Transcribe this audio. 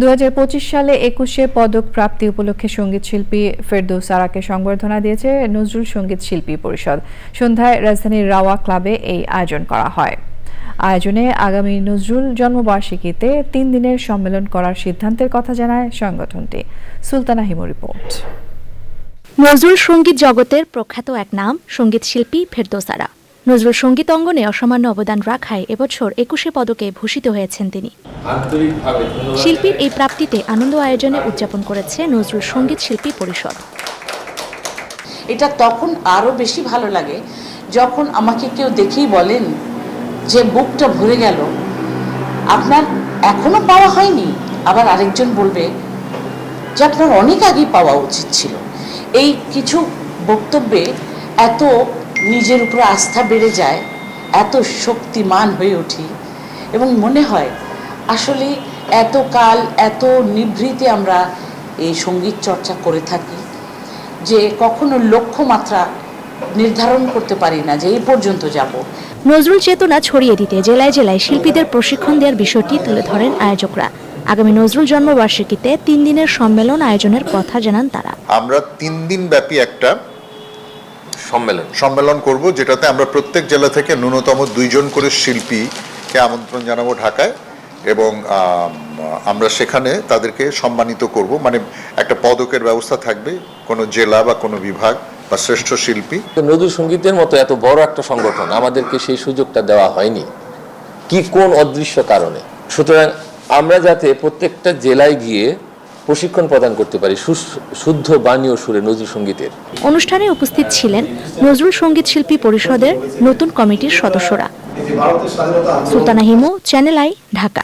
দুহাজার পঁচিশ সালে একুশে পদক প্রাপ্তি উপলক্ষে সংগীত শিল্পী ফেরদৌস আরাকে সংবর্ধনা দিয়েছে নজরুল সংগীত শিল্পী পরিষদ। সন্ধ্যায় রাজধানীর রাওয়া ক্লাবে এই আয়োজন করা হয়। আয়োজনে আগামী নজরুল জন্মবার্ষিকীতে তিন দিনের সম্মেলন করার সিদ্ধান্তের কথা জানায় সংগঠনটি। সুলতানা হিমু রিপোর্ট। নজরুল সংগীত জগতের প্রখ্যাত এক নাম সংগীত শিল্পী ফেরদোসারা নজরুল সংগীত অঙ্গনে অসামান্য অবদান রাখায় এবছর একুশে পদকে ভূষিত হয়েছেন তিনি। শিল্পীর এই প্রাপ্তিতে আনন্দ আয়োজনে উদযাপন করেছে নজরুল সংগীত শিল্পী পরিষদ। এটা তখন আরও বেশি ভালো লাগে যখন আমাকে কেউ দেখেই বলেন যে বুকটা ভরে গেল। আপনার এখনও পাওয়া হয়নি। আবার আরেকজন বলবে যে আপনার অনেক আগেই পাওয়া উচিত ছিল। এই কিছু বক্তব্যে এত নিজের উপর আস্থা বেড়ে যায় এত শক্তিমান হয়ে উঠি এবং মনে হয় আসলে এত কাল এত নিভৃতে আমরা এই সংগীত চর্চা করে থাকি যে কখনো লক্ষ্যমাত্রা নির্ধারণ করতে পারি না যে এই পর্যন্ত যাব। নজরুল চেতনা ছড়িয়ে দিতে জেলায় জেলায় শিল্পীদের প্রশিক্ষণ দেওয়ার বিষয়টি তুলে ধরেন আয়োজকরা। আগামী নজরুল জন্মবার্ষিকীতে তিন দিনের সম্মেলন আয়োজনের কথা জানান তারা। আমরা তিন দিন ব্যাপী একটা সম্মেলন। সম্মেলন করব যেটাতে আমরা প্রত্যেক জেলা থেকে ন্যূনতম দুইজন করে শিল্পীকে আমন্ত্রণ জানাব ঢাকায় এবং আমরা সেখানে তাদেরকে সম্মানিত করব। মানে একটা পদকের ব্যবস্থা থাকবে কোনো জেলা বা কোনো বিভাগ বা শ্রেষ্ঠ শিল্পী। নজরুল সঙ্গীতের মতো এত বড় একটা সংগঠন আমাদেরকে সেই সুযোগটা দেওয়া হয়নি। কি কোন অদৃশ্য কারণে? সুতরাং আমরা যাতে প্রত্যেকটা জেলায় গিয়ে প্রশিক্ষণ প্রদান করতে পারি শুদ্ধ বাণী ও সুরে নজরুল সঙ্গীতের। অনুষ্ঠানে উপস্থিত ছিলেন নজরুল সংগীত শিল্পী পরিষদের নতুন কমিটির সদস্যরা। Sultana Himu channel I Dhaka.